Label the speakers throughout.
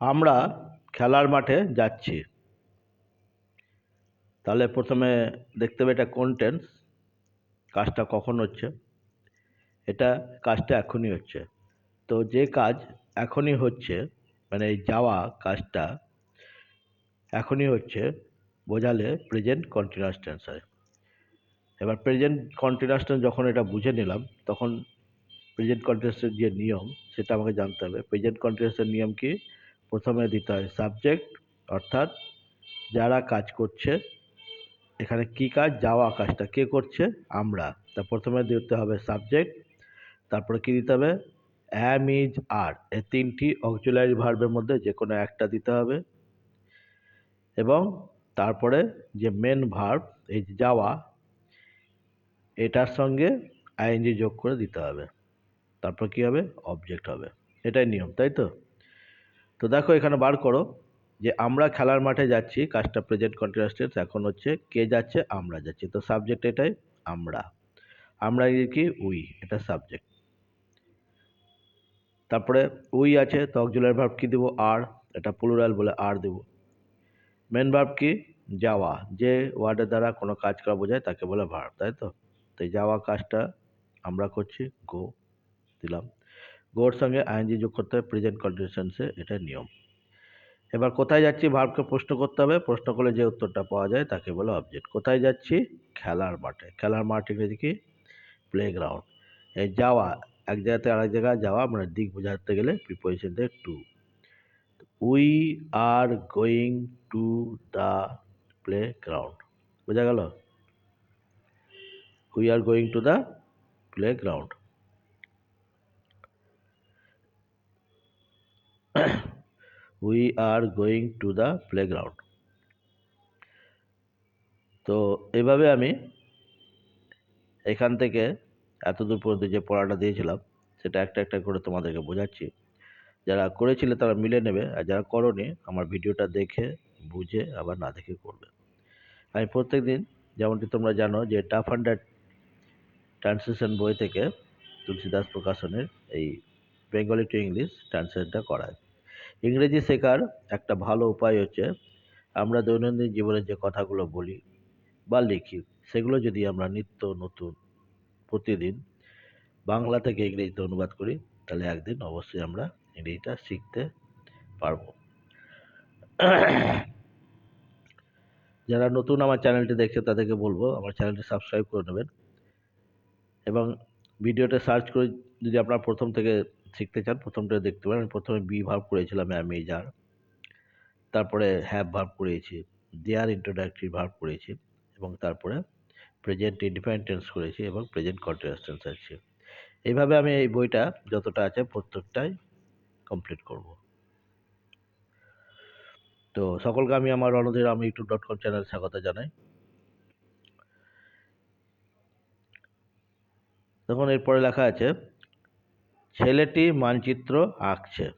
Speaker 1: আমরা খেলার মাঠে যাচ্ছি। তাহলে প্রথমে দেখতে হবে এটা কোন টেন্স, কাজটা কখন হচ্ছে? এটা কাজটা এখনই হচ্ছে। তো যে কাজ এখনই হচ্ছে মানে এই যাওয়া কাজটা এখনই হচ্ছে, বোঝালে প্রেজেন্ট কন্টিনিউয়াস টেন্স হয়। এবার প্রেজেন্ট কন্টিনিউয়াস টেন্স যখন এটা বুঝে নিলাম, তখন প্রেজেন্ট কন্টিনিউয়াসের যে নিয়ম, সেটা আমাকে জানতে হবে। প্রেজেন্ট কন্টিনিউয়াসের নিয়ম কি? প্রথমে দিতে হয় সাবজেক্ট অর্থাৎ যারা কাজ করছে, এখানে কি কাজ, যাওয়া কাজটা কে করছে, আমরা। তা প্রথমে দিতে হবে সাবজেক্ট তারপরে কি দিতে হবে? অ্যাম ইজ আর এই তিনটি অক্সিলারি ভার্বের মধ্যে যে কোনো একটা দিতে হবে। এবং তারপরে যে মেন ভার্ব এই যাওয়া, এটার সঙ্গে আইএনজি যোগ করে দিতে হবে। তারপর কি হবে? অবজেক্ট হবে। এটাই নিয়ম, তাই তো? তো দেখো এখানে বার করো যে আমরা খেলার মাঠে যাচ্ছি, কাজটা প্রেজেন্ট কন্টিনিউয়াস এখন হচ্ছে কে যাচ্ছে, আমরা যাচ্ছি। তো সাবজেক্ট এটাই, আমরা। আমরা কি? উই এটা সাবজেক্ট তারপরে উই আছে, তো অক্সিলারি ভার্ব কি দেবো? আর এটা প্লুরাল বলে আর দেবো। মেন ভার্ব কি? যাওয়া। যে ওয়ার্ডের দ্বারা কোনো কাজ করা বোঝায়, তাকে বলে ভার্ব তাই তো? তো যাওয়া কাজটা আমরা করছি গো দিলাম। গোর সঙ্গে আইএনজি যোগ করতে হবে প্রেজেন্ট কন্টিনিউশনসে এটা নিয়ম। এবার কোথায় যাচ্ছি ভার্বকে প্রশ্ন করতে হবে, প্রশ্ন করলে যে উত্তরটা পাওয়া যায় তাকে বলে অবজেক্ট কোথায় যাচ্ছি? খেলার মাঠে। খেলার মাঠ ইংরেজি কি? প্লে গ্রাউন্ড এই যাওয়া, এক জায়গা থেকে আরেক জায়গায় যাওয়া মানে দিক বোঝাতে গেলে প্রিপোজিশন দিয়ে to we are going to the playground বোঝা গেল? We are going to the playground we are going to the playground তো এভাবে আমি এখান থেকে এতদূর পর্যন্ত যে পড়াটা দিয়েছিলাম, সেটা একটা একটা করে তোমাদেরকে বোঝাচ্ছি। যারা করেছিলে তারা মিলে নেবে, আর যারা করনি, আমার ভিডিওটা দেখে, বুঝে, আবার না দেখে করবে। আমি প্রত্যেক দিন, যেমনটি তোমরা জানো, যে টাফ আন্ডার ট্রান্সলেশন বই থেকে তুলসীদাস প্রকাশনের এই বেঙ্গলি টু ইংলিশ ট্রান্সলেশনটা করায়। ইংরেজি শেখার একটা ভালো উপায় হচ্ছে আমরা দৈনন্দিন জীবনে যে কথাগুলো বলি বা লিখি, সেগুলো যদি আমরা নিত্য নতুন প্রতিদিন বাংলা থেকে ইংরেজিতে অনুবাদ করি, তাহলে একদিন অবশ্যই আমরা ইংরেজিটা শিখতে পারব। যারা নতুন আমার চ্যানেলটি দেখছে তাদেরকে বলব আমার চ্যানেলটি সাবস্ক্রাইব করে নেবেন এবং ভিডিওটা সার্চ করে যদি আপনারা প্রথম থেকে শিখতে চান প্রথমটা দেখতে পারেন। আমি প্রথমে বি ভার্ব করেছিলাম অ্যামেজার তারপরে হ্যাভ ভার্ব করেছি দেয়ার ইন্ট্রোডাক্টরি ভার্ব করেছি এবং তারপরে প্রেজেন্ট ইন্ডিপেন্ডেন্স করেছি এবং প্রেজেন্ট কন্টিনিউয়াস আছে। এইভাবে আমি এই বইটা যতটা আছে প্রত্যেকটাই কমপ্লিট করব। তো সকলকে আমি আমার রণধীর আমি ইউটিউব ডট কম চ্যানেল স্বাগত জানাই। তখন এরপরে লেখা আছে ছেলেটি মানচিত্র আঁকছে।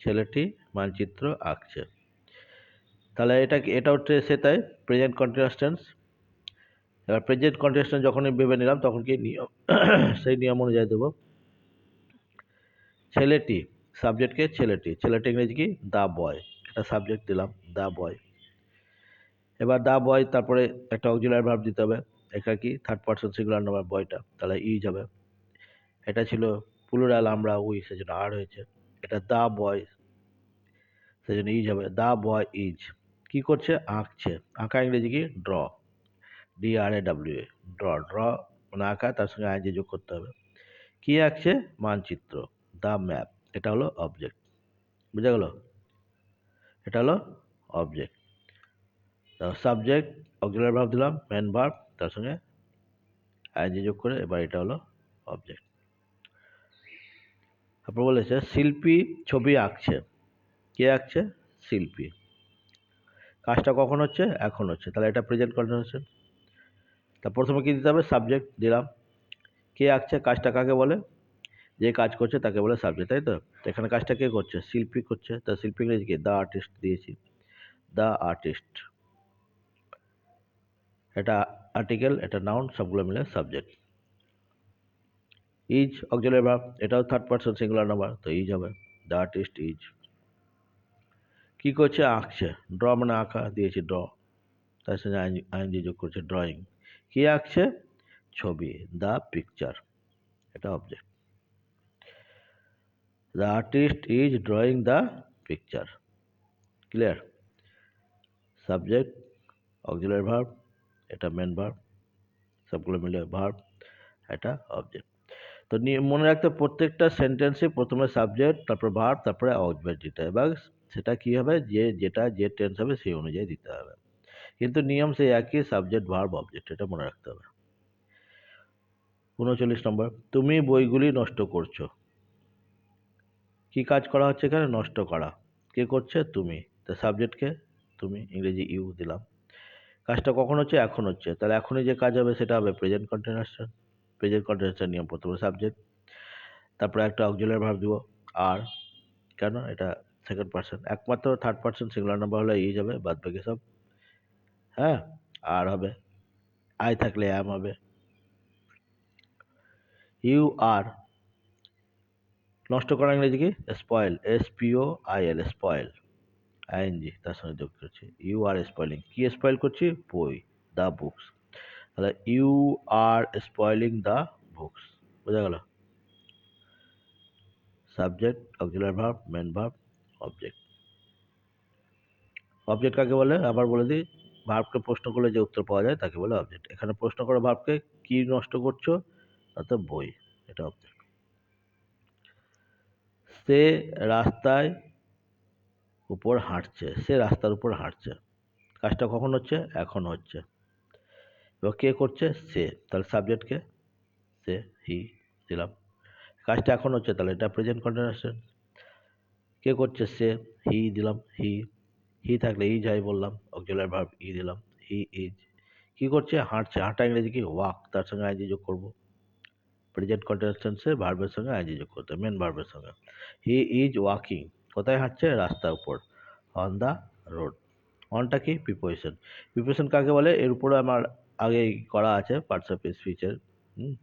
Speaker 1: ছেলেটি মানচিত্র আঁকছে। তাহলে এটা এটা হচ্ছে সেটাই প্রেজেন্ট কন্টিনিউয়াস এবার প্রেজেন্ট কন্টিনিউয়াস যখনই ভেবে নিলাম, তখন কি নিয়ম, সেই নিয়ম অনুযায়ী দেবো। ছেলেটি সাবজেক্টকে ছেলেটি। ছেলেটি ইংরেজি কি? দ্য বয় একটা সাবজেক্ট দিলাম দ্য বয় এবার দ্য বয় তারপরে একটা অক্সিলারি ভার্ব দিতে হবে। এটা কি? থার্ড পার্সন সিঙ্গুলার নাম্বার বয়টা তাহলে ইজ হবে এটা ছিল প্লুরাল আমরা উই সেজন্য আর হয়েছে। এটা দ্য বয়, সেজন্য ইজ হবে দা বয় ইজ। কি করছে? আঁকছে। আঁকা ইংরেজি কি? Draw. D R A W A draw draw মানে আঁকা, তার সঙ্গে আইনজি যোগ করতে হবে। কি আঁকছে? মানচিত্র দ্য ম্যাপ, এটা হলো অবজেক্ট। বুঝা গেল? এটা হলো অবজেক্ট। সাবজেক্ট, অক্সিলারি ভার্ব দিলাম মেন ভার্ব, তার সঙ্গে আইনজি যোগ করে, এবার এটা হলো অবজেক্ট। তারপর বলেছে শিল্পী ছবি আঁকছে। কে আঁকছে? শিল্পী। কাজটা কখন হচ্ছে? এখন হচ্ছে। তাহলে এটা প্রেজেন্ট কন্টিনিউশন তা প্রথমে কী দিতে হবে? সাবজেক্ট দিলাম। কে আঁকছে? কাজটা কাকে বলে? যে কাজ করছে তাকে বলে সাবজেক্ট তাই তো? এখানে কাজটা কে করছে? শিল্পী করছে। তা শিল্পী ইংরেজি কি? দ্য আর্টিস্ট দিয়েছি। দ্য আর্টিস্ট এটা আর্টিকেল এটা নাউন সবগুলো মিলে সাবজেক্ট ইজ অক্সিলারি ভার্ব এটাও থার্ড পারসন সিঙ্গুলার নাম্বার তো ইজ হবে দ্য আর্টিস্ট ইজ কি করছে? আঁকছে ড্র মানে আঁকা, দিয়েছি ড্র তার সঙ্গে আইনজি যোগ করছে ড্রয়িং কি আঁকছে? ছবি দ্য পিকচার এটা object the artist is drawing the picture clear subject auxiliary verb এটা মেন ভার্ব সবগুলো মিলে ভার্ব এটা অবজেক্ট তো মনে রাখতে প্রত্যেকটা সেন্টেন্সে প্রথমে সাবজেক্ট তারপর ভার্ব তারপরে অবজেক্ট দিতে হবে। এবার সেটা কী হবে? যে যেটা, যে টেন্স হবে, সেই অনুযায়ী দিতে হবে। কিন্তু নিয়ম সেই একই সাবজেক্ট ভার্ব অবজেক্ট এটা মনে রাখতে হবে। উনচল্লিশ নম্বর, তুমি বইগুলি নষ্ট করছ। কি কাজ করা হচ্ছে এখানে? নষ্ট করা। কে করছে? তুমি। তা সাবজেক্টকে তুমি। ইংরেজি ইউ দিলাম। কাজটা কখন হচ্ছে? এখন হচ্ছে। তাহলে এখনই যে কাজ হবে, সেটা হবে প্রেজেন্ট কন্টিনিউয়াসের প্রেজেন্ট কন্টিনিউয়াসের নিয়ম প্রথমে সাবজেক্ট তারপরে একটা অক্সিলারি ভার্ব দিব আর কেন? এটা সেকেন্ড পার্সন একমাত্র থার্ড পার্সন সিঙ্গুলার নাম্বার হলে ই যাবে, বাদ বাকি সব। হ্যাঁ আর হবে আই থাকলে অ্যাম হবে। ইউ আর নষ্ট করা ইংরেজি কি? Spoil S P O I L spoil I N G তার সঙ্গে যোগ করছি। ইউ আর স্পয়েলিং কী স্পয়েল করছি? বই দ্য বুকস তাহলে you are spoiling the books বোঝা গেল? Subject auxiliary verb main verb object object কাকে বলে? আবার বলে দিই ভার্বকে প্রশ্ন করলে যে উত্তর পাওয়া যায় তাকে বলে অবজেক্ট এখানে প্রশ্ন করা ভার্বকে কি নষ্ট করছ? তাতে বই, এটা অবজেক্ট সে রাস্তায় উপর হাঁটছে, সে রাস্তার উপর হাঁটছে। কাজটা কখন হচ্ছে? এখন হচ্ছে। এবার কে করছে? সে। তাহলে সাবজেক্টকে সে হি দিলাম। কাজটা এখন হচ্ছে তাহলে এটা প্রেজেন্ট কন্টিনিউয়াস কে করছে? সে হি দিলাম হি হি থাকলে ই যাই বললাম। অক্সিলারি ভার্ব ই দিলাম। হি ইজ কী করছে? হাঁটছে। হাঁটা ইংরেজি কি? ওয়াক তার সঙ্গে আইজি যোগ করব। প্রেজেন্ট কন্টিনিউয়াসে ভার্বের সঙ্গে আইজি যোগ করতে মেন ভার্বের সঙ্গে। হি ইজ ওয়াকিং কোথায় হাঁটছে? রাস্তার উপর। অন দ্য রোড অনটা কি? প্রিপোজিশন প্রিপোজিশন কাকে বলে? এর উপরে আমার আগেই করা আছে পার্টস অফ হুম?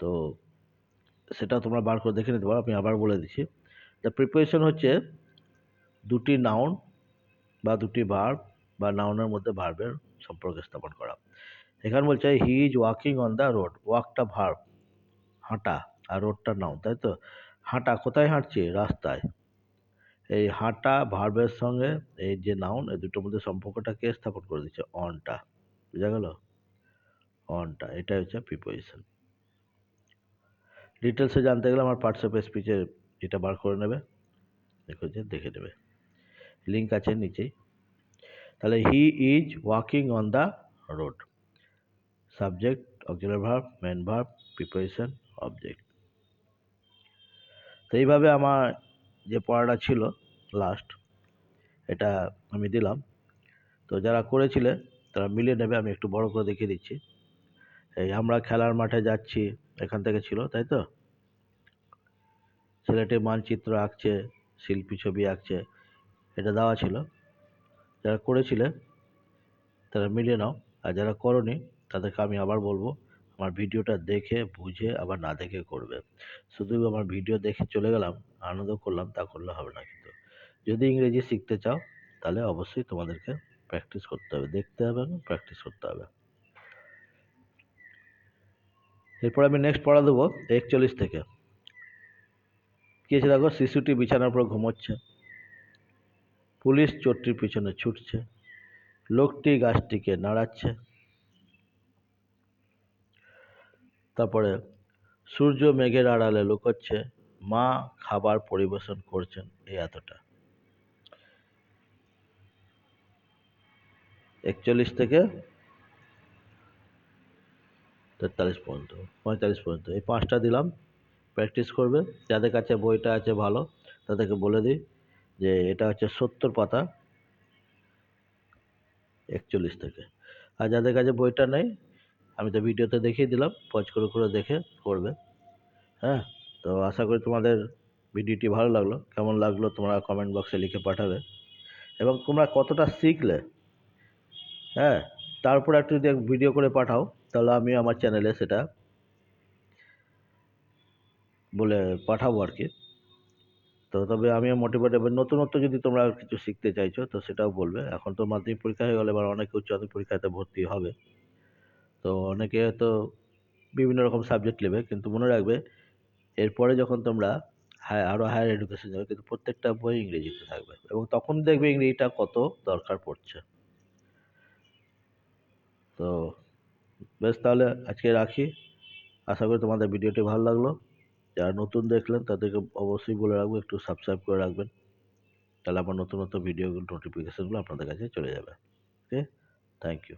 Speaker 1: তো সেটা তোমরা বার করে দেখে নিতে পারো, আমি আবার বলে দিচ্ছি। দ্য প্রিপোজিশন হচ্ছে দুটি নাউন বা দুটি ভার্ব বা নাউনের মধ্যে ভার্বের সম্পর্ক স্থাপন করা। এখানে বলছে he is walking on the road ওয়াকটা verb হাঁটা আর রোডটা নাউন তাই তো? হাঁটা কোথায় হাঁটছে? রাস্তায়। এই হাঁটা ভার্বের সঙ্গে এই যে নাউন এই দুটোর মধ্যে সম্পর্কটা কে স্থাপন করে দিচ্ছে অনটা বুঝা গেল? অনটা এটা হচ্ছে প্রিপোজিশন ডিটেলসে জানতে গেলে আমার পার্টস অফ স্পিচের এটা বার করে নেবে। দেখো যে দেখে নেবে। লিঙ্ক আছে নিচেই। তাহলে he is walking on the road subject auxiliary verb main verb preposition object তো এইভাবে আমার যে পড়াটা ছিল লাস্ট এটা আমি দিলাম। তো যারা করেছিলে তারা মিলিয়ে নেবে, আমি একটু বড় করে দেখিয়ে দিচ্ছি। এই আমরা খেলার মাঠে যাচ্ছি, এখান থেকে ছিল, তাই তো? ছেলেটি মানচিত্র আঁকছে, শিল্পী ছবি আঁকছে, এটা দেওয়া ছিল। যারা করেছিলে, তারা মিলিয়ে নাও, আর যারা করনি, তাদেরকে আমি আবার বলব, আমার ভিডিওটা দেখে, বুঝে, আবার না দেখে করবে। শুধু আমার ভিডিও দেখে চলে গেলাম, আনন্দ করলাম, তা করলে হবে না কিন্তু। যদি ইংরেজি শিখতে চাও, তাহলে অবশ্যই তোমাদেরকে প্র্যাকটিস করতে হবে। দেখতে হবে এবং প্র্যাকটিস করতে হবে। এরপর আমি নেক্সট পড়া দেবো একচল্লিশ থেকে। কি আছে দেখো? শিশুটি বিছানার উপর ঘুমোচ্ছে। পুলিশ চোরটির পিছনে ছুটছে। লোকটি গাছটিকে নাড়াচ্ছে। তারপরে সূর্য মেঘের আড়ালে লুকোচ্ছে। মা খাবার পরিবেশন করছেন এই এতটা। একচল্লিশ থেকে তেতাল্লিশ পর্যন্ত, পঁয়তাল্লিশ পর্যন্ত। এই পাঁচটা দিলাম প্র্যাকটিস করবে। যাদের কাছে বইটা আছে ভালো, তাদেরকে বলে দিই যে এটা হচ্ছে সত্তর পাতা, একচল্লিশ থেকে। আর যাদের কাছে বইটা নেই, আমি তো ভিডিওতে দেখিয়ে দিলাম, পজ করে করে দেখে করবে। হ্যাঁ তো আশা করি তোমাদের ভিডিওটি ভালো লাগল। কেমন লাগল তোমরা কমেন্ট বক্সে লিখে পাঠাবে। এবং তোমরা কতটা শিখলে হ্যাঁ তারপর একটু যদি ভিডিও করে পাঠাও, তাহলে আমি আমার চ্যানেলে সেটা বলে পাঠাবো আর কি। তো তবে আমিও মোটিভেট এবার নতুনত্ব যদি তোমরা কিছু শিখতে চাইছো, তো সেটাও বলবে। এখন তো মাধ্যমিক পরীক্ষা হয়ে গেলে, এবার অনেকে উচ্চ মাধ্যমিক পরীক্ষাতে ভর্তি হবে। তো অনেকে তো বিভিন্ন রকম সাবজেক্ট নেবে, কিন্তু মনে রাখবে, এরপরে যখন তোমরা হায় আরও হায়ার এডুকেশন যাবে, কিন্তু প্রত্যেকটা বই ইংরেজিতে থাকবে। এবং তখন দেখবে ইংরেজিটা কত দরকার পড়ছে। তো বেশ তাহলে আজকে রাখি। আশা করি তোমাদের ভিডিওটি ভালো লাগল। যারা নতুন দেখলেন তাদেরকে অবশ্যই বলে রাখব, একটু সাবস্ক্রাইব করে রাখবেন। তাহলে আমার নতুন নতুন ভিডিও নোটিফিকেশানগুলো আপনাদের কাছে চলে যাবে। Okay thank you